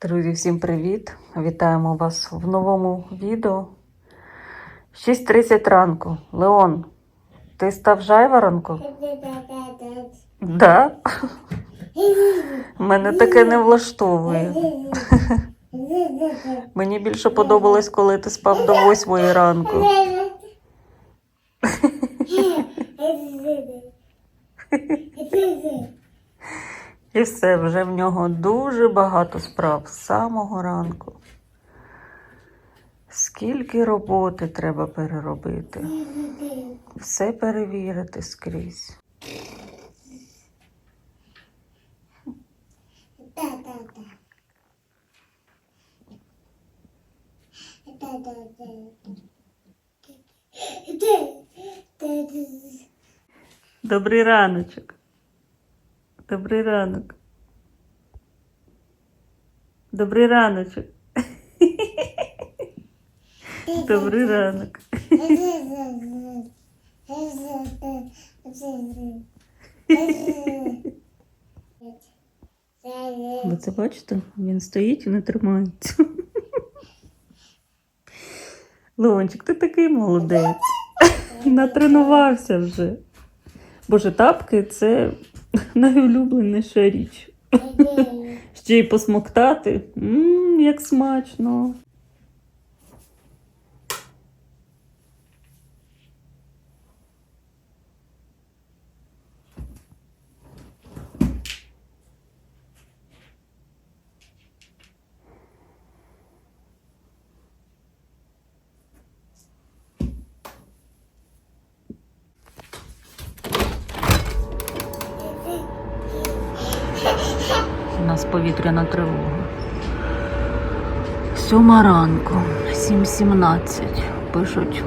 Друзі, всім привіт! Вітаємо вас в новому відео. 6.30 ранку. Леон, ти став жайворонком? Да? Мене таке не влаштовує. Мені більше подобалось, коли ти спав до 8 ранку. І все, вже в нього дуже багато справ з самого ранку. Скільки роботи треба переробити, все перевірити скрізь. Добрий раночок. Добрий ранок. Добрий раночок. Добрий ранок. Ви це бачите? Він стоїть і не тримається. Леончик, ти такий молодець. Натренувався вже. Боже, тапки це найулюбленіша річ. Ще й посмоктати. Мм, як смачно. У нас повітряна тривога. Сьома ранку, 7.17. Пишуть,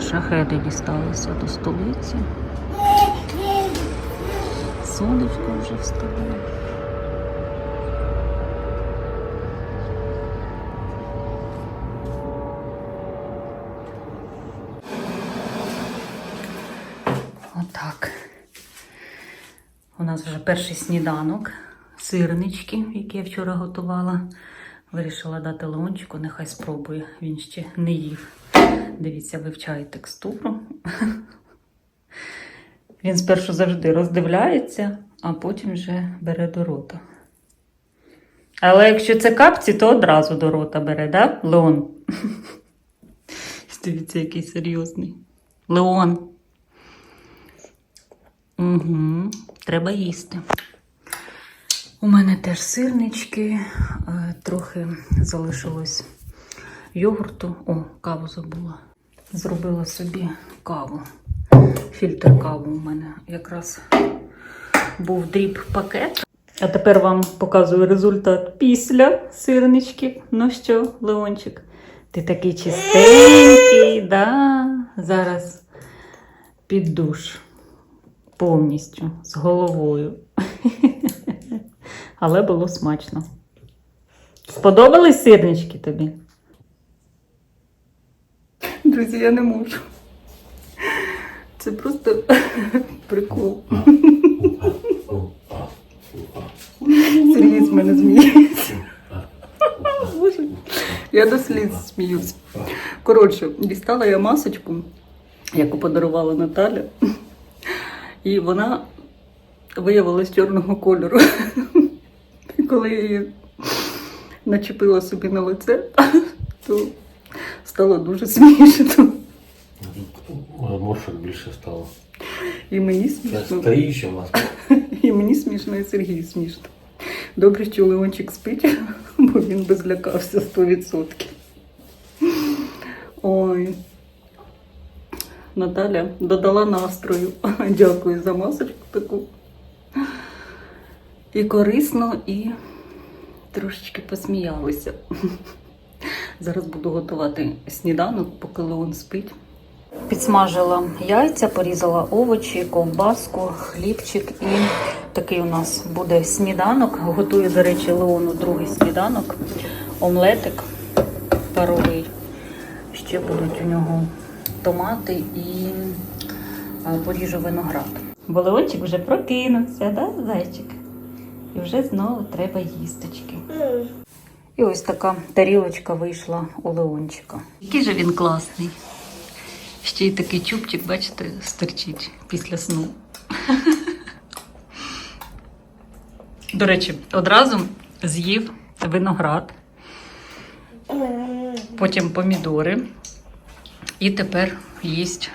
шахеди дісталися до столиці. Сонечко вже встало. Отак. У нас вже перший сніданок, сирнички, які я вчора готувала. Вирішила дати Леончику, нехай спробує. Він ще не їв. Дивіться, вивчає текстуру. Він спершу завжди роздивляється, а потім вже бере до рота. Але якщо це капці, то одразу до рота бере, да, Леон? Дивіться, який серйозний. Леон. Угу, треба їсти. У мене теж сирнички, е, трохи залишилось йогурту. О, каву забула. Зробила собі каву. Фільтр каву у мене якраз був дріб пакет. А тепер вам показую результат після сирничків. Ну що, Леончик, ти такий чистенький, да? Зараз під душ повністю з головою. Але було смачно. Сподобались сирнички тобі? Друзі, я не можу. Це просто прикол. Сергій з мене зміється. Я до сліз сміюсь. Коротше, дістала я масочку, яку подарувала Наталя. І вона виявилась чорного кольору. Коли я її начепила собі на лице, то стало дуже смішно. Моршок більше стало. І мені смішно. старіша маска. І мені смішно, і Сергію смішно. Добре, що Леончик спить, бо він би злякався 100%. Ой. Наталя додала настрою. Дякую за масочку таку. І корисно, і трошечки посміялися. Зараз буду готувати сніданок, поки Леон спить. Підсмажила яйця, порізала овочі, ковбаску, хлібчик і такий у нас буде сніданок. Готую, до речі, Леону другий сніданок, омлетик паровий. Ще будуть у нього томати і поріжу виноград. Бо Леончик вже прокинувся, да, зайчик? І вже знову треба їсточки. І ось така тарілочка вийшла у Леончика. Який же він класний. Ще й такий чубчик, бачите, стерчить після сну. До речі, одразу з'їв виноград, потім помідори, і тепер їсть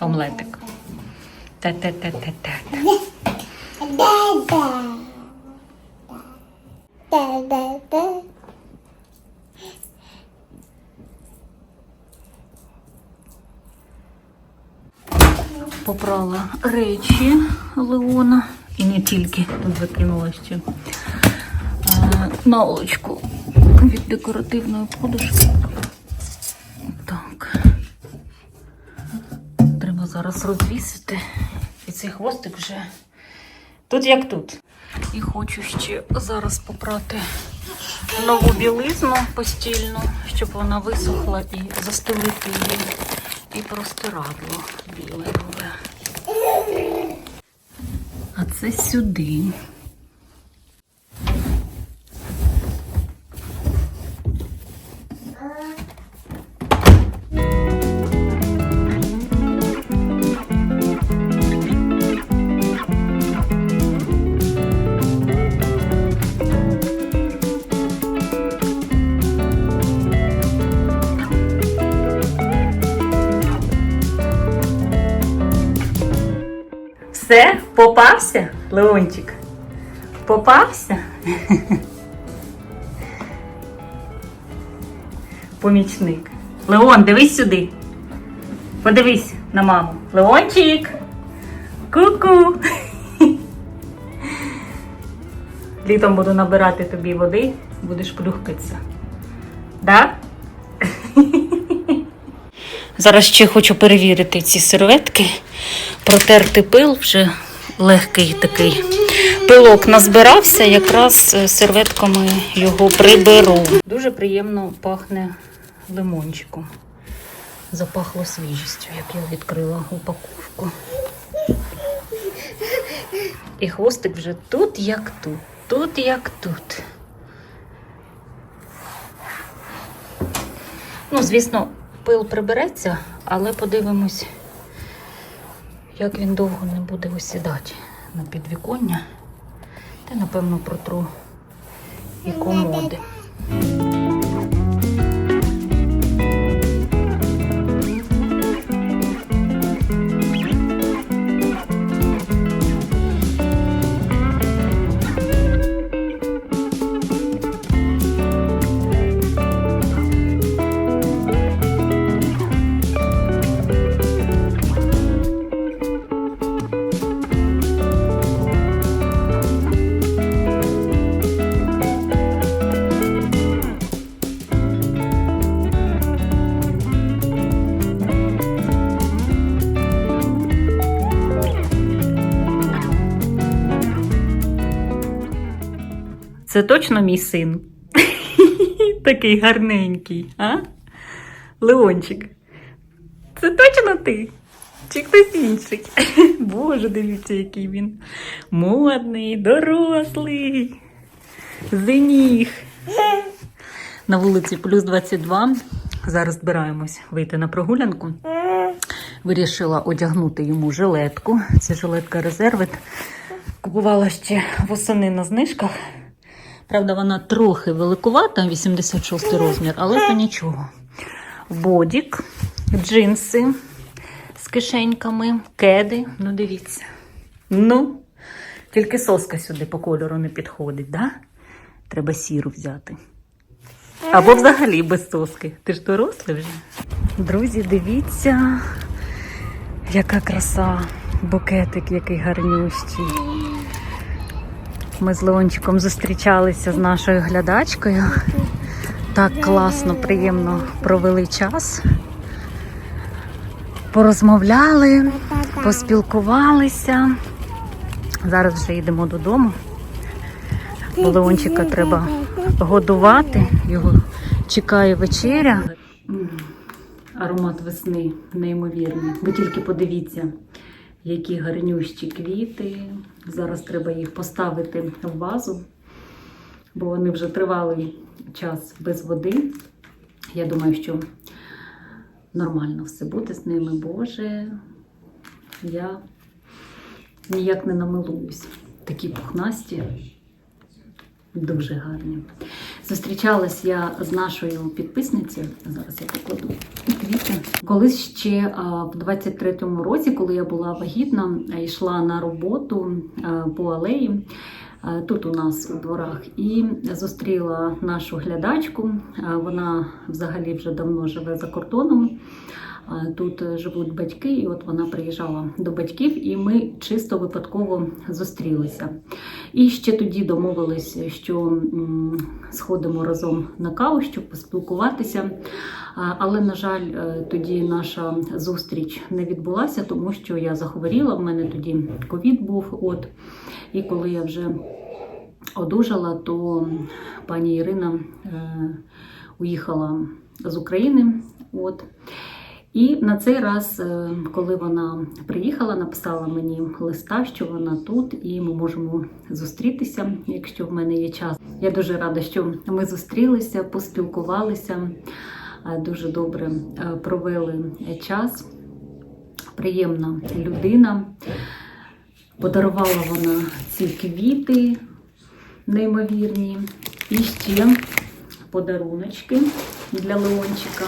омлетик. Те-те-те-те-те. Попрала речі Леона. І не тільки тут закинула ще наволочку від декоративної подушки. Так. Треба зараз розвісити. І цей хвостик вже тут як тут. І хочу ще зараз попрати нову білизну постільну, щоб вона висохла і застелити її. І простирадло біле нове. А це сюди. Все, попався, Леончик? Попався? Помічник. Леон, дивись сюди. Подивись на маму. Леончик. Ку-ку. Літом буду набирати тобі води, будеш плюхкатися. Да? Зараз ще хочу перевірити ці серветки, протерти пил, вже легкий такий пилок назбирався, якраз е, серветками його приберу. Дуже приємно пахне лимончиком. Запахло свіжістю, як я відкрила упаковку. І хвостик вже тут, як тут, тут, як тут. Ну, звісно, пил прибереться, але подивимось, як він довго не буде осідати на підвіконня. Та, напевно, протру і комоди. Це точно мій син. Такий гарненький, а? Леончик. Це точно ти? Чи хтось інший? Боже, дивіться, який він модний, дорослий, зеніг. На вулиці плюс 22. Зараз збираємось вийти на прогулянку. Вирішила одягнути йому жилетку. Це жилетка резервит. Купувала ще восени на знижках. Правда, вона трохи великувата, 86 розмір, але то нічого. Бодік, джинси з кишеньками, кеди. Ну, дивіться. Ну, тільки соска сюди по кольору не підходить, да? Треба сіру взяти. Або взагалі без соски. Ти ж дорослий вже. Друзі, дивіться, яка краса, букетик, який гарнющий. Ми з Леончиком зустрічалися з нашою глядачкою. Так класно, приємно провели час. Порозмовляли, поспілкувалися. Зараз вже йдемо додому. Леончика треба годувати. Його чекає вечеря. Аромат весни неймовірний. Ви тільки подивіться, Які гарнющі квіти. Зараз треба їх поставити в вазу, бо вони вже тривалий час без води. Я думаю, що нормально все буде з ними. Боже, я ніяк не намилуюсь. Такі пухнасті, дуже гарні. Зустрічалась я з нашою підписницею. Зараз я покладу квіти. Колись ще в 23-му році, коли я була вагітна, йшла на роботу по алеї. Тут у нас у дворах і зустріла нашу глядачку. Вона взагалі вже давно живе за кордоном. Тут е, живуть батьки, і от вона приїжджала до батьків, і ми чисто випадково зустрілися. І ще тоді домовились, що сходимо разом на каву, щоб поспілкуватися. Але, на жаль, е, тоді наша зустріч не відбулася, тому що я захворіла. В мене тоді ковід був. От і коли я вже одужала, то пані Ірина е, уїхала з України. От. І на цей раз, е, коли вона приїхала, написала мені листа, що вона тут, і ми можемо зустрітися, якщо в мене є час. Я дуже рада, що ми зустрілися, поспілкувалися, е, дуже добре е, провели час. Приємна людина. Подарувала вона ці квіти неймовірні. І ще подаруночки для Леончика.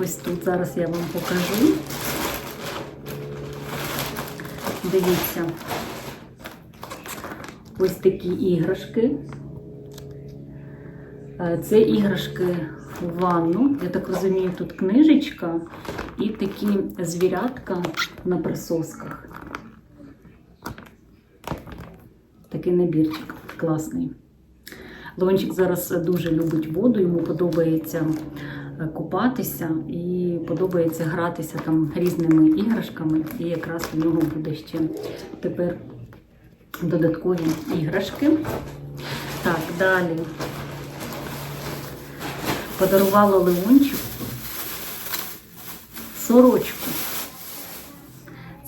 Ось тут зараз я вам покажу. Дивіться, ось такі іграшки. Е, Це іграшки в ванну. Я так розумію, тут книжечка і такі звірятка на присосках. Такий набірчик класний. Леончик зараз дуже любить воду, йому подобається купатися і подобається гратися там різними іграшками. І якраз у нього буде ще тепер додаткові іграшки. Так, далі подарувала Леончику сорочку.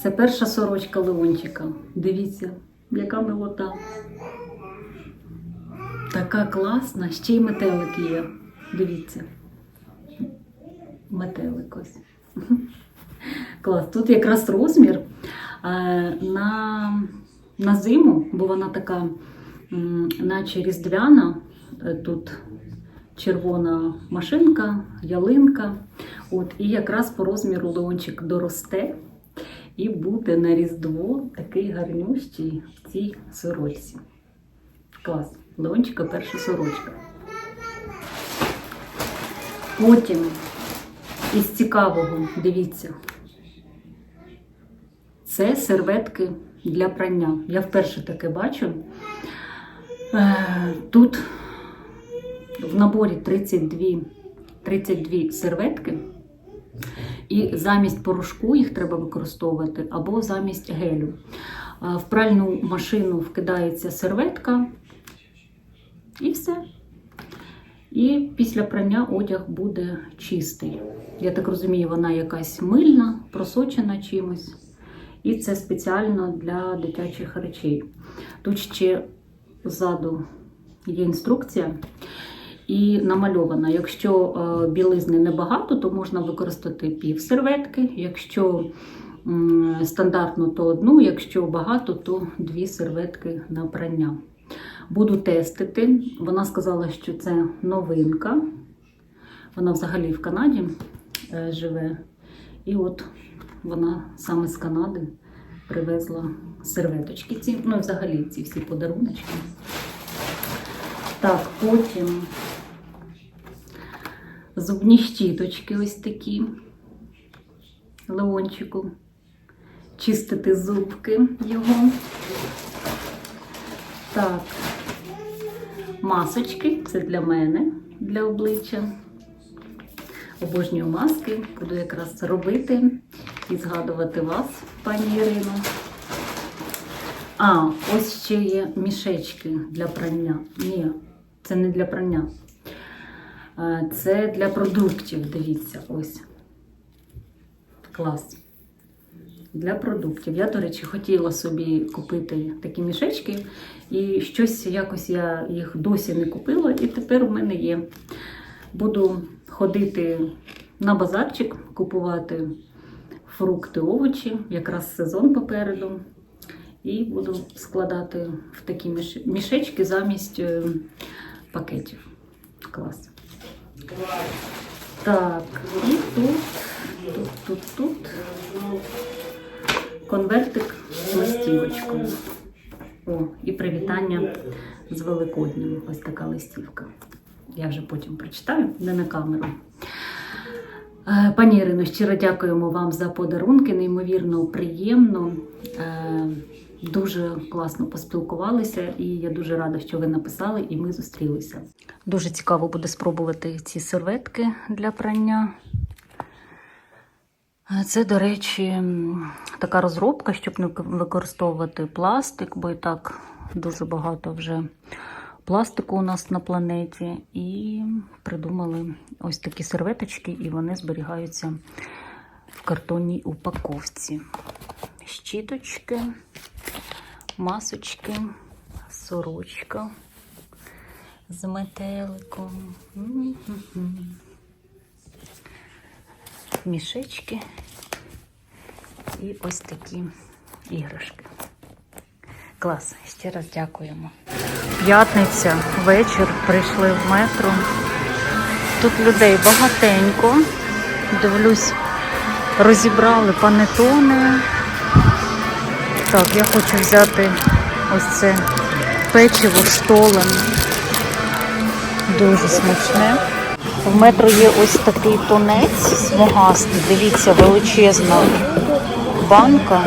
Це перша сорочка Леончика. Дивіться, яка милота. Така класна, ще й метелик є. Дивіться. Метелик ось. Клас. Тут якраз розмір на, на зиму, бо вона така, наче різдвяна. Е, Тут червона машинка, ялинка. От, і якраз по розміру леончик доросте і буде на Різдво такий гарнющий в цій сорочці. Клас. Леончика перша сорочка. Потім із цікавого, дивіться, це серветки для прання. Я вперше таке бачу. Е, Тут в наборі 32, 32 серветки. І замість порошку їх треба використовувати або замість гелю. В пральну машину вкидається серветка і все. І після прання одяг буде чистий. Я так розумію, вона якась мильна, просочена чимось. І це спеціально для дитячих речей. Тут ще ззаду є інструкція і намальована. Якщо е, білизни небагато, то можна використати пів серветки. Якщо стандартно, то одну, якщо багато, то дві серветки на прання. Буду тестити. Вона сказала, що це новинка. Вона взагалі в Канаді е, живе. І от вона саме з Канади привезла серветочки. Ці, ну і взагалі ці всі подаруночки. Так, потім зубні щіточки ось такі. Леончику. Чистити зубки його. Так, масочки це для мене, для обличчя. Обожнюю маски, буду якраз це робити і згадувати вас, пані Ірино. А, ось ще є мішечки для прання. Ні, це не для прання. Це для продуктів, дивіться, ось. Клас. Для продуктів. Я, до речі, хотіла собі купити такі мішечки, і щось якось я їх досі не купила, і тепер у мене є. Буду ходити на базарчик, купувати фрукти, овочі, якраз сезон попереду. І буду складати в такі мішечки замість е, пакетів. Клас. Так, і тут, тут, тут, тут конвертик з листівочкою. О, і привітання з Великоднем. Ось така листівка. Я вже потім прочитаю, не на камеру. Е, Пані Ірино, щиро дякуємо вам за подарунки. Неймовірно приємно. Е, Дуже класно поспілкувалися, і я дуже рада, що ви написали, і ми зустрілися. Дуже цікаво буде спробувати ці серветки для прання. Це, до речі, така розробка, щоб не використовувати пластик, бо і так дуже багато вже пластику у нас на планеті. І придумали ось такі серветочки, і вони зберігаються в картонній упаковці. Щіточки, масочки, сорочка з метеликом. Мішечки і ось такі іграшки. Клас, ще раз дякуємо. П'ятниця, вечір, прийшли в метро. Тут людей багатенько. Дивлюсь, розібрали панетони. Так, я хочу взяти ось це печиво штолен. Дуже смачне. В метро є ось такий тунець смугастий. Дивіться, величезна банка.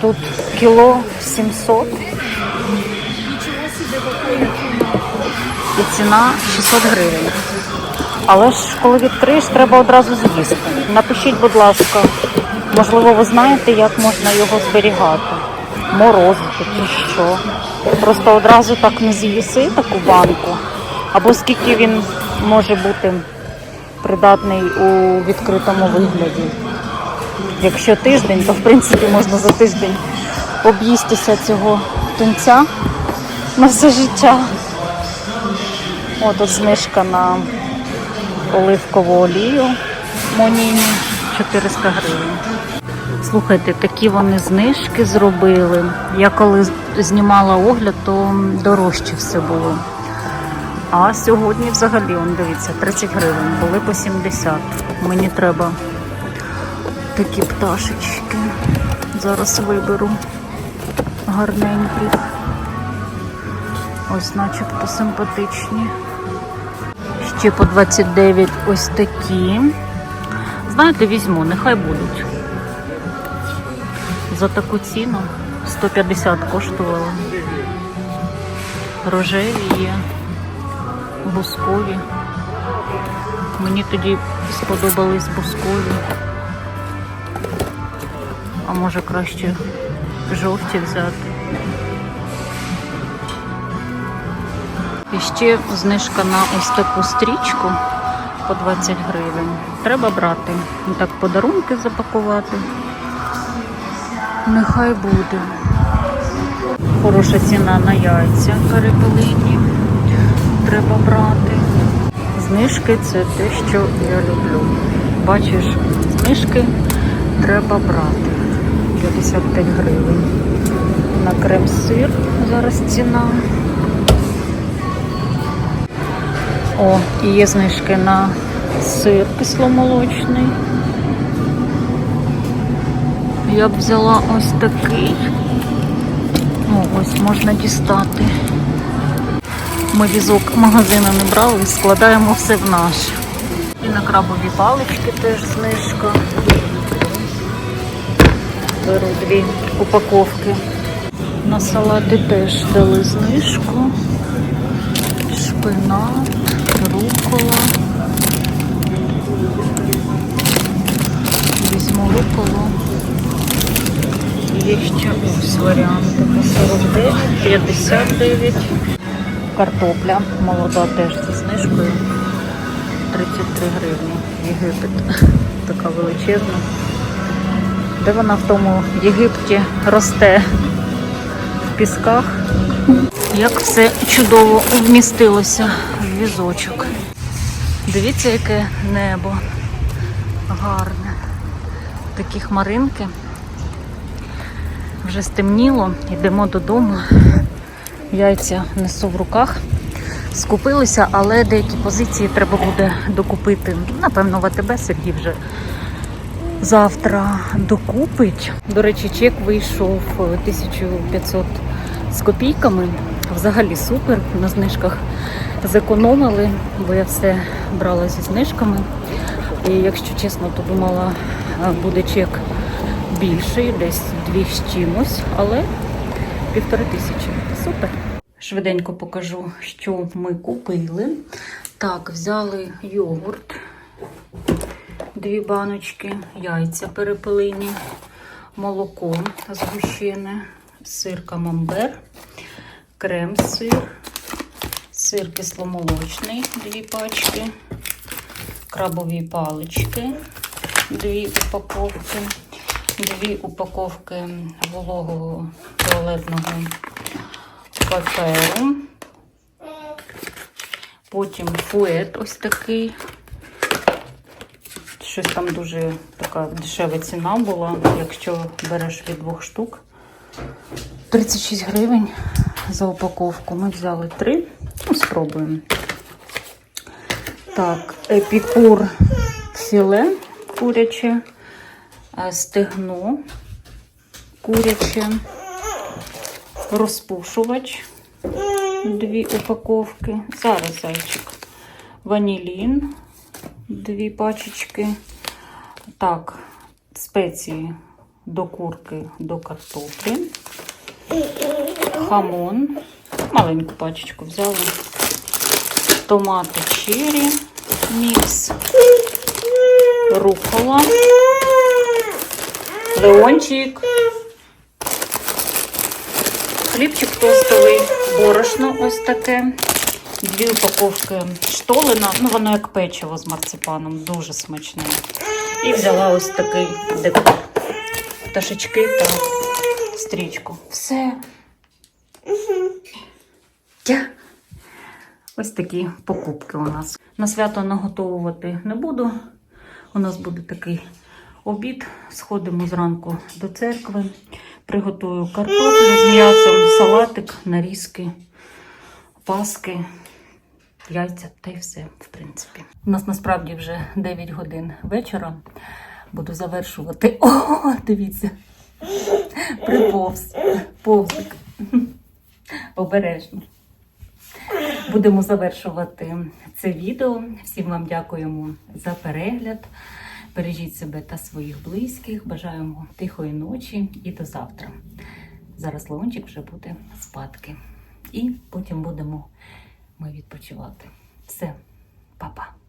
Тут кіло 700. І ціна 600 гривень. Але ж коли відкриєш, треба одразу з'їсти. Напишіть, будь ласка, можливо, ви знаєте, як можна його зберігати. Морозити чи що. Просто одразу так не з'їси таку банку. Або скільки він може бути придатний у відкритому вигляді. Якщо тиждень, то в принципі можна за тиждень об'їстися цього тунця на все життя. О, тут знижка на оливкову олію Моніні 400 гривень. Слухайте, такі вони знижки зробили. Я коли знімала огляд, то дорожче все було. А сьогодні взагалі, он, дивіться, 30 гривень, були по 70. Мені треба такі пташечки. Зараз виберу гарненьких. Ось начебто симпатичні. Ще по 29 ось такі. Знаєте, візьму, нехай будуть. За таку ціну 150 коштувало. Рожеві є, бускові. Мені тоді сподобались бускові. А може краще жовті взяти. І ще знижка на ось таку стрічку по 20 гривень. Треба брати. Так подарунки запакувати. Нехай буде. Хороша ціна на яйця перепелині. Треба брати. Знижки це те, що я люблю. Бачиш, знижки треба брати. 55 гривень. На крем-сир зараз ціна. О, і є знижки на сир кисломолочний. Я б взяла ось такий. О, ось можна дістати. Ми візок магазину не брали, складаємо все в наш. І на крабові палички теж знижка. Беру дві упаковки. На салати теж дали знижку. Шпинат, рукола. Візьму руколу. Є ще ось варіанти 49, 59. Картопля молода теж зі знижкою. 33 гривні. Єгипет. Така величезна. Де вона в тому Єгипті росте в пісках. Як все чудово вмістилося в візочок. Дивіться, яке небо гарне. Такі хмаринки. Вже стемніло, йдемо додому. Яйця несу в руках. Скупилися, але деякі позиції треба буде докупити. Напевно, в АТБ Сергій вже завтра докупить. До речі, чек вийшов 1500 з копійками. Взагалі супер. На знижках зекономили, бо я все брала зі знижками. І якщо чесно, то думала, буде чек більший, десь дві з чимось, але півтори тисячі. Супер. Швиденько покажу, що ми купили. Так, взяли йогурт, дві баночки, яйця перепелині, молоко згущене, сир камамбер, крем-сир, сир кисломолочний, дві пачки, крабові палички, дві упаковки, дві упаковки вологого туалетного паперу. Потім фует ось такий. Щось там дуже така дешева ціна була, якщо береш від двох штук. 36 гривень за упаковку. Ми взяли три. Ну, спробуємо. Так, епікур філе куряче, стегно куряче, розпушувач дві упаковки. Зараз зайчик. Ванілін, дві пачечки. Так, спеції до курки, до картоплі. Хамон. Маленьку пачечку взяли. Томати черрі, мікс. Рукола. Леончик. Хлібчик тостовий, борошно ось таке. Дві упаковки штолена. Ну, воно як печиво з марципаном, дуже смачне. І взяла ось такий декор. Пташечки та стрічку. Все. Тя. Ось такі покупки у нас. На свято наготовувати не буду. У нас буде такий обід. Сходимо зранку до церкви. Приготую картоплю з м'ясом, салатик, нарізки, паски, яйця та й все, в принципі. У нас насправді вже 9 годин вечора. Буду завершувати. О, дивіться. Приповз. Повзик. Обережно. Будемо завершувати це відео. Всім вам дякуємо за перегляд. Бережіть себе та своїх близьких. Бажаємо тихої ночі і до завтра. Зараз Леончик вже буде спадки. І потім будемо ми відпочивати. Все, па-па.